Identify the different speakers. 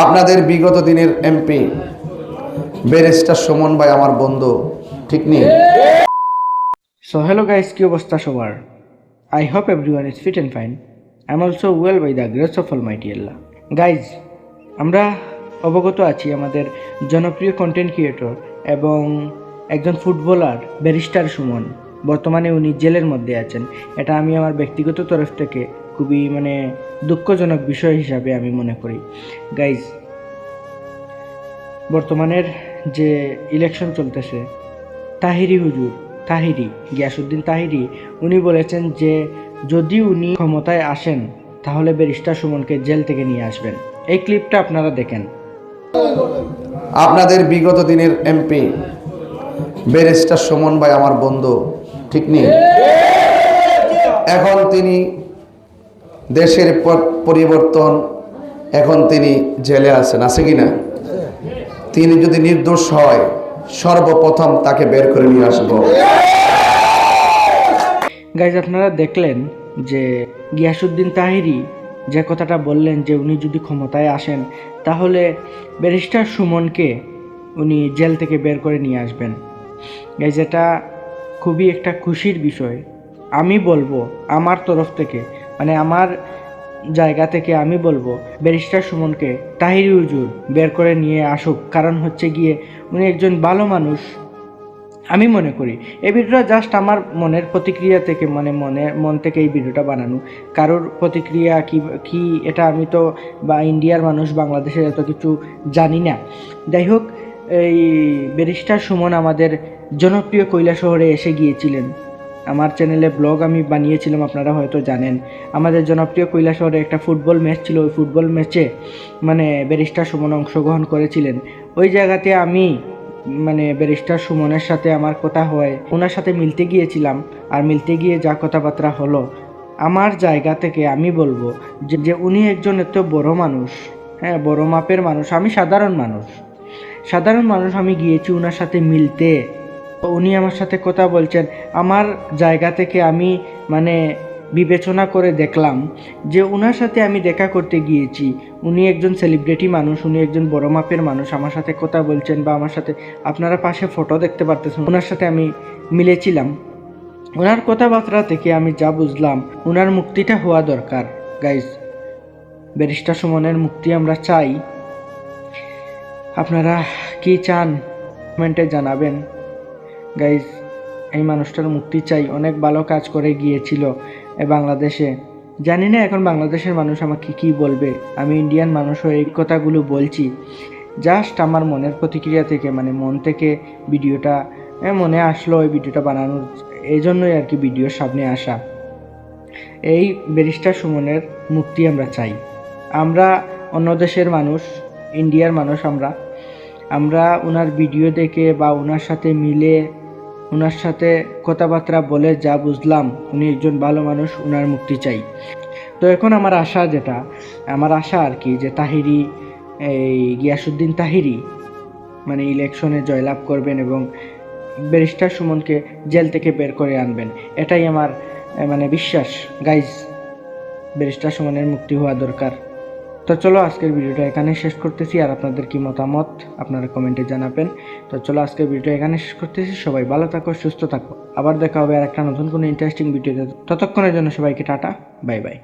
Speaker 1: আপনাদের বিগত দিনের এমপি, ব্যারিস্টার সুমন ভাই আমার বন্ধু, ঠিক নেই?
Speaker 2: সো হ্যালো গাইস কি অবস্থা সবার? I hope everyone is fit and fine I am also well by the grace of almighty Allah guys আমরা অবগত আছি আমাদের জনপ্রিয় কন্টেন্ট ক্রিয়েটর এবং একজন ফুটবলার ব্যারিস্টার সুমন। বর্তমানে উনি জেলের মধ্যে আছেন। এটা আমি আমার ব্যক্তিগত তরফ থেকে খুবই মানে দুঃখজনক বিষয় হিসাবে আমি মনে করি। গাইজ বর্তমানের যে ইলেকশন চলতেছে তাহিরি হুজুর তাহিরি গিয়াসুদ্দিন তাহিরি উনি বলেছেন যে যদি উনি ক্ষমতায় আসেন তাহলে ব্যারিস্টার সুমনকে জেল থেকে নিয়ে আসবেন। এই ক্লিপটা আপনারা দেখেন।
Speaker 1: আপনাদের বিগত দিনের এমপি ব্যারিস্টার সুমন ভাই আমার বন্ধু ঠিক নেই? এখন তিনি দেশের পরিবর্তন, এখন তিনি জেলে আছেন, আছে কি না তিনি যদি নির্দোষ হয়, সর্বপ্রথম তাকে বের করে নিয়ে আসব।
Speaker 2: গাইজ আপনারা দেখলেন যে গিয়াসুদ্দিন তাহিরি যে কথাটা বললেন যে উনি যদি ক্ষমতায় আসেন, তাহলে ব্যারিস্টার সুমনকে উনি জেল থেকে বের করে নিয়ে আসবেন। গাইজ এটা খুবই একটা খুশির বিষয়। আমি বলব, আমার তরফ থেকে মানে আমার জায়গা থেকে আমি বলব, ব্যারিস্টার সুমনকে তাহিরি হুজুর বের করে নিয়ে আসুক। কারণ হচ্ছে গিয়ে উনি একজন ভালো মানুষ। আমি মনে করি, এই ভিডিওটা জাস্ট আমার মনের প্রতিক্রিয়া থেকে মানে মনে, মন থেকে এই ভিডিওটা বানানো। কারোর প্রতিক্রিয়া কি কি এটা আমি তো বা ইন্ডিয়ার মানুষ, বাংলাদেশের এত কিছু জানি না। যাই হোক, এই ব্যারিস্টার সুমন আমাদের জনপ্রিয় কৈলা শহরে এসে গিয়েছিলেন। আমার চ্যানেলে ব্লগ আমি বানিয়েছিলাম, আপনারা হয়তো জানেন। আমাদের জনপ্রিয় কৈলা শহরে একটা ফুটবল ম্যাচ ছিল। ওই ফুটবল ম্যাচে মানে ব্যারিস্টার সুমন অংশগ্রহণ করেছিলেন। ওই জায়গাতে আমি মানে ব্যারিস্টার সুমনের সাথে আমার কথা হয়, ওনার সাথে মিলতে গিয়েছিলাম। আর মিলতে গিয়ে যা কথাবার্তা হলো, আমার জায়গা থেকে আমি বলব যে উনি একজন এত বড় মানুষ হ্যাঁ বড় মাপের মানুষ, আমি সাধারণ মানুষ। সাধারণ মানুষ আমি গিয়েছি ওনার সাথে মিলতে। উনি আমার সাথে কথা বলছেন। আমার জায়গা থেকে আমি মানে বিবেচনা করে দেখলাম যে ওনার সাথে আমি দেখা করতে গিয়েছি। উনি একজন সেলিব্রিটি মানুষ, উনি একজন বড় মাপের মানুষ, আমার সাথে কথা বলছেন বা আমার সাথে, আপনারা পাশে ফটো দেখতে পারতেছেন ওনার সাথে আমি মিলেছিলাম। ওনার কথাবার্তা থেকে আমি যা বুঝলাম ওনার মুক্তিটা হওয়া দরকার। গাইজ ব্যারিস্টার সুমনের মুক্তি আমরা চাই। আপনারা কি চান, কমেন্টে জানাবেন। গাইজ এই মানুষটার মুক্তি চাই অনেক ভালো কাজ করে গিয়েছিল এ বাংলাদেশে। জানি না এখন বাংলাদেশের মানুষ আমাকে কি বলবে। আমি ইন্ডিয়ান মানুষ হয়ে এই কথাগুলো বলছি। জাস্ট আমার মনের প্রতিক্রিয়া থেকে মানে মন থেকে ভিডিওটা মনে আসলো ওই ভিডিওটা বানানোর, এই জন্যই আর কি ভিডিওর সামনে আসা। এই ব্যারিস্টার সুমনের মুক্তি আমরা চাই। আমরা অন্য দেশের মানুষ ইন্ডিয়ার মানুষ আমরা। আমরা ওনার ভিডিও দেখে বা ওনার সাথে মিলে ওনার সাথে কথাবার্তা বলে যা বুঝলাম, উনি একজন ভালো মানুষ ওনার মুক্তি চাই। তো এখন আমার আশা যেটা, আমার আশা আর কি যে তাহিরি, এই গিয়াসুদ্দিন তাহিরি মানে ইলেকশনে জয়লাভ করবেন এবং ব্যারিস্টার সুমনকে জেল থেকে বের করে আনবেন। এটাই আমার মানে বিশ্বাস। গাইজ, ব্যারিস্টার সুমনের মুক্তি হওয়া দরকার। তো চলো আজকের ভিডিওটা এখানে শেষ করতেছি, আর আপনাদের কি মতামত আপনারা কমেন্টে জানাবেন। তো চলো আজকের ভিডিওটা এখানে শেষ করতেছি, সবাই ভালো থাকো, সুস্থ থাকো। আবার দেখা হবে আর একটা নতুন কোনো ইন্টারেস্টিং ভিডিওতে ততক্ষণের জন্য সবাইকে টাটা বাই বাই